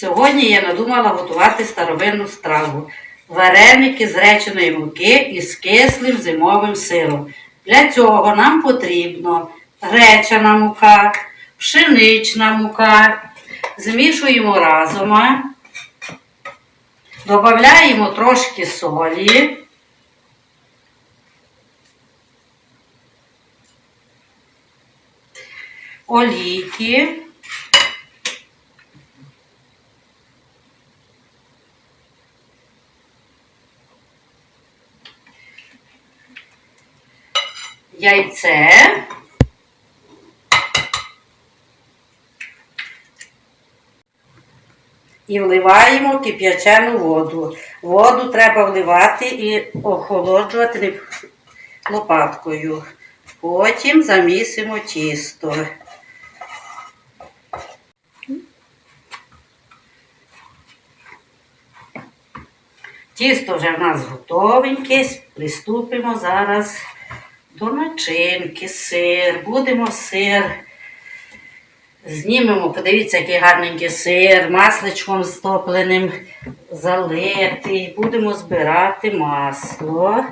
Сьогодні я надумала готувати старовинну страву. Вареники з реченої муки із кислим зимовим сиром. Для цього нам потрібно гречана мука, пшенична мука. Змішуємо разом. Додаємо трошки солі. Олійки. Яйце. І вливаємо кип'ячену воду. Воду треба вливати і охолоджувати лопаткою. Потім замісимо тісто. Тісто вже в нас готовеньке. Приступимо зараз до сир. Будемо сир. Знімемо, подивіться, який гарненький сир, масличком стопленим залитий. Будемо збирати масло.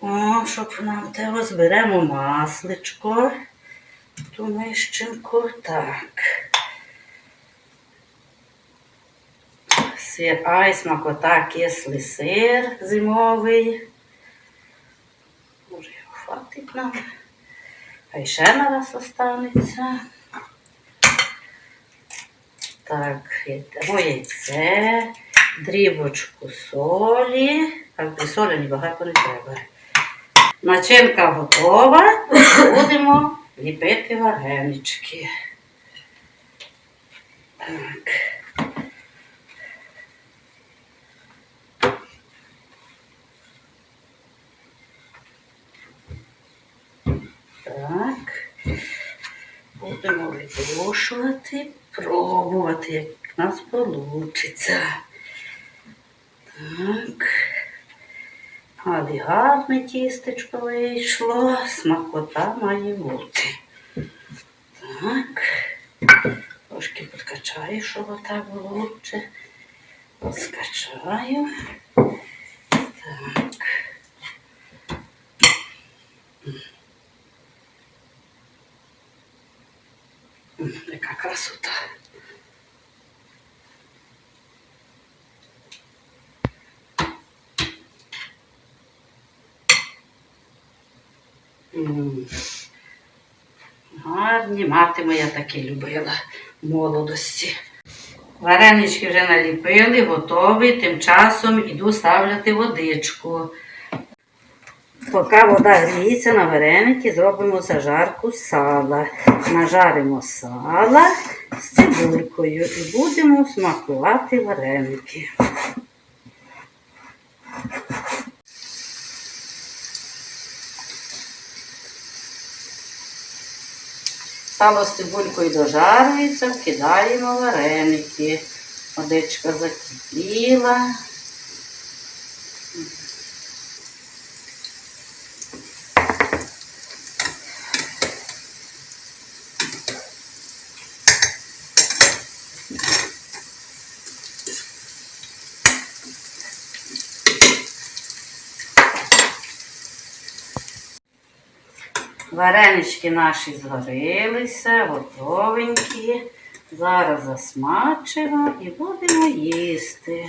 О, щоб нам того зберемо масличко. Ту. Так. Сир, ай, смакота, кислий сир зимовий. Хватить нам. Хай ще на раз останеться. Так, йдемо яйце, дрібочку солі. Так, і солі багато не треба. Начинка готова. Будемо ліпити варенички. Так. Будемо випрошувати, пробувати, як в нас вийде. Так. Але гарне тістечко вийшло, смакота має бути. Так. Трошки підкачаю, щоб отак було лучше. Скачаю. Яка красота. Гарні мати моя таки любила молодості. Варенички вже наліпили, готові. Тим часом іду ставляти водичку. Поки вода гріється на вареники, зробимо зажарку сала. Нажаримо сала з цибулькою і будемо смакувати вареники. Сало з цибулькою дожарюється, вкидаємо вареники. Водичка закипіла. Варенички наші зварилися, готовенькі. Зараз засмачимо і будемо їсти.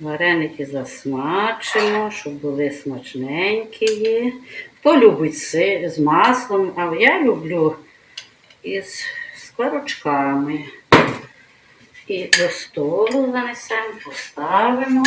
Вареники засмачимо, щоб були смачненькі. Хто любить з маслом, а я люблю із скворочками. І до столу занесемо, поставимо.